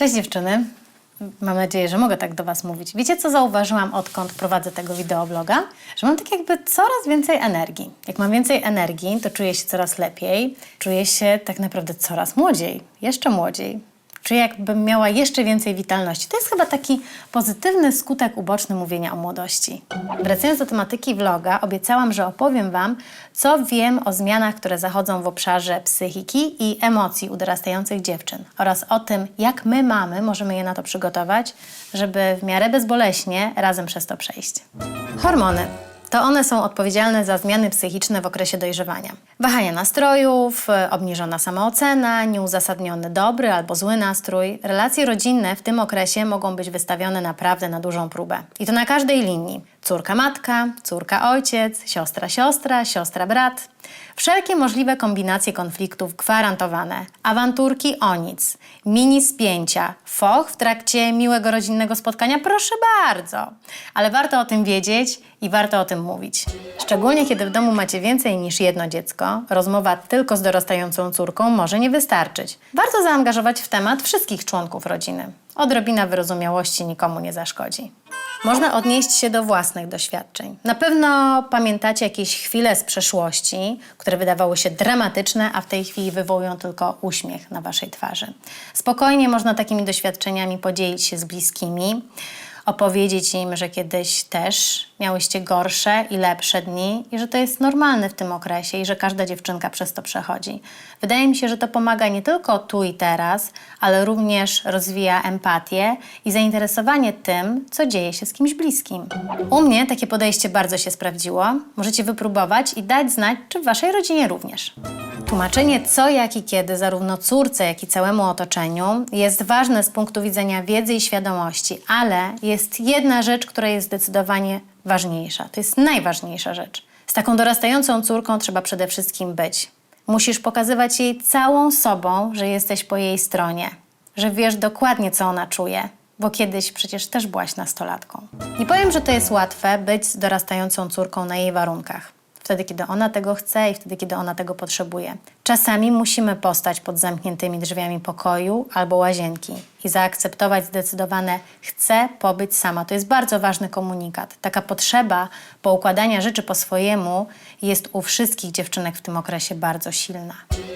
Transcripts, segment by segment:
Cześć dziewczyny. Mam nadzieję, że mogę tak do Was mówić. Wiecie, co zauważyłam, odkąd prowadzę tego wideobloga? Że mam tak jakby coraz więcej energii. Jak mam więcej energii, to czuję się coraz lepiej, czuję się tak naprawdę coraz młodziej, jeszcze młodziej. Czuję, jakbym miała jeszcze więcej witalności. To jest chyba taki pozytywny skutek uboczny mówienia o młodości. Wracając do tematyki vloga, obiecałam, że opowiem Wam, co wiem o zmianach, które zachodzą w obszarze psychiki i emocji u dorastających dziewczyn oraz o tym, jak my, mamy, możemy je na to przygotować, żeby w miarę bezboleśnie razem przez to przejść. Hormony. To one są odpowiedzialne za zmiany psychiczne w okresie dojrzewania. Wahania nastrojów, e, obniżona samoocena, nieuzasadniony dobry albo zły nastrój. Relacje rodzinne w tym okresie mogą być wystawione naprawdę na dużą próbę. I to na każdej linii. Córka-matka, córka-ojciec, siostra-siostra, siostra-brat. Wszelkie możliwe kombinacje konfliktów gwarantowane. Awanturki o nic, mini spięcia, foch w trakcie miłego rodzinnego spotkania, proszę bardzo. Ale warto o tym wiedzieć i warto o tym mówić. Szczególnie kiedy w domu macie więcej niż jedno dziecko, rozmowa tylko z dorastającą córką może nie wystarczyć. Warto zaangażować w temat wszystkich członków rodziny. Odrobina wyrozumiałości nikomu nie zaszkodzi. Można odnieść się do własnych doświadczeń. Na pewno pamiętacie jakieś chwile z przeszłości, które wydawały się dramatyczne, a w tej chwili wywołują tylko uśmiech na waszej twarzy. Spokojnie można takimi doświadczeniami podzielić się z bliskimi, opowiedzieć im, że kiedyś też miałyście gorsze i lepsze dni i że to jest normalne w tym okresie i że każda dziewczynka przez to przechodzi. Wydaje mi się, że to pomaga nie tylko tu i teraz, ale również rozwija empatię i zainteresowanie tym, co dzieje się z kimś bliskim. U mnie takie podejście bardzo się sprawdziło. Możecie wypróbować i dać znać, czy w waszej rodzinie również. Tłumaczenie co, jak i kiedy zarówno córce, jak i całemu otoczeniu jest ważne z punktu widzenia wiedzy i świadomości, ale jest jedna rzecz, która jest zdecydowanie ważniejsza. To jest najważniejsza rzecz. Z taką dorastającą córką trzeba przede wszystkim być. Musisz pokazywać jej całą sobą, że jesteś po jej stronie, że wiesz dokładnie, co ona czuje, bo kiedyś przecież też byłaś nastolatką. Nie powiem, że to jest łatwe być z dorastającą córką na jej warunkach wtedy, kiedy ona tego chce i wtedy, kiedy ona tego potrzebuje. Czasami musimy postać pod zamkniętymi drzwiami pokoju albo łazienki i zaakceptować zdecydowane chcę pobyć sama. To jest bardzo ważny komunikat. Taka potrzeba poukładania rzeczy po swojemu jest u wszystkich dziewczynek w tym okresie bardzo silna.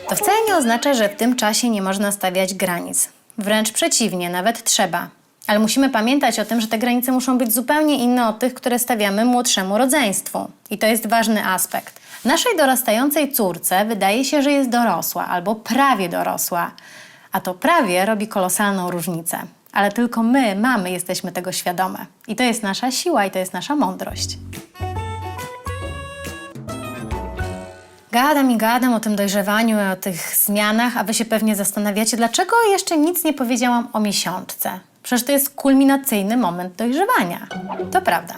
To wcale nie oznacza, że w tym czasie nie można stawiać granic. Wręcz przeciwnie, nawet trzeba. Ale musimy pamiętać o tym, że te granice muszą być zupełnie inne od tych, które stawiamy młodszemu rodzeństwu. I to jest ważny aspekt. Naszej dorastającej córce wydaje się, że jest dorosła albo prawie dorosła, a to prawie robi kolosalną różnicę. Ale tylko my, mamy, jesteśmy tego świadome. I to jest nasza siła i to jest nasza mądrość. Gadam i gadam o tym dojrzewaniu o tych zmianach, a wy się pewnie zastanawiacie, dlaczego jeszcze nic nie powiedziałam o miesiączce. Przecież to jest kulminacyjny moment dojrzewania. To prawda.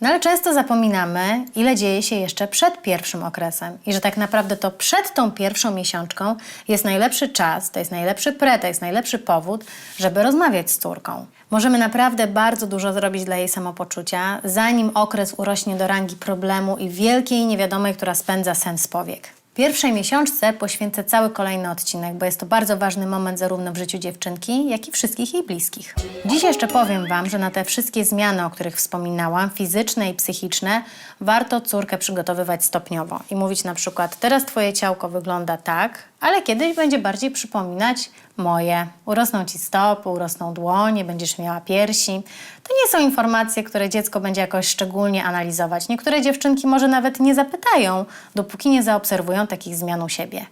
No ale często zapominamy, ile dzieje się jeszcze przed pierwszym okresem i że tak naprawdę to przed tą pierwszą miesiączką jest najlepszy czas, to jest najlepszy pretekst, najlepszy powód, żeby rozmawiać z córką. Możemy naprawdę bardzo dużo zrobić dla jej samopoczucia, zanim okres urośnie do rangi problemu i wielkiej niewiadomej, która spędza sens powiek. Pierwszej miesiączce poświęcę cały kolejny odcinek, bo jest to bardzo ważny moment zarówno w życiu dziewczynki, jak i wszystkich jej bliskich. Dziś jeszcze powiem Wam, że na te wszystkie zmiany, o których wspominałam, fizyczne i psychiczne, warto córkę przygotowywać stopniowo i mówić na przykład, teraz Twoje ciałko wygląda tak, ale kiedyś będzie bardziej przypominać moje. Urosną Ci stopy, urosną dłonie, będziesz miała piersi. To nie są informacje, które dziecko będzie jakoś szczególnie analizować. Niektóre dziewczynki może nawet nie zapytają, dopóki nie zaobserwują takich zmian u siebie.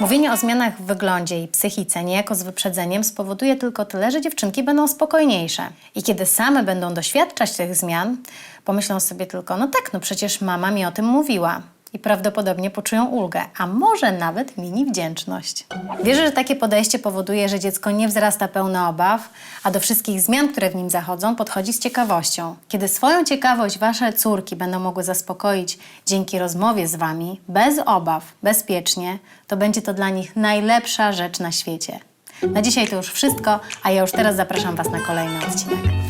Mówienie o zmianach w wyglądzie i psychice niejako z wyprzedzeniem spowoduje tylko tyle, że dziewczynki będą spokojniejsze. I kiedy same będą doświadczać tych zmian, pomyślą sobie tylko, no tak, no przecież mama mi o tym mówiła. I prawdopodobnie poczują ulgę, a może nawet mini wdzięczność. Wierzę, że takie podejście powoduje, że dziecko nie wzrasta pełne obaw, a do wszystkich zmian, które w nim zachodzą, podchodzi z ciekawością. Kiedy swoją ciekawość wasze córki będą mogły zaspokoić dzięki rozmowie z wami, bez obaw, bezpiecznie, to będzie to dla nich najlepsza rzecz na świecie. Na dzisiaj to już wszystko, a ja już teraz zapraszam was na kolejny odcinek.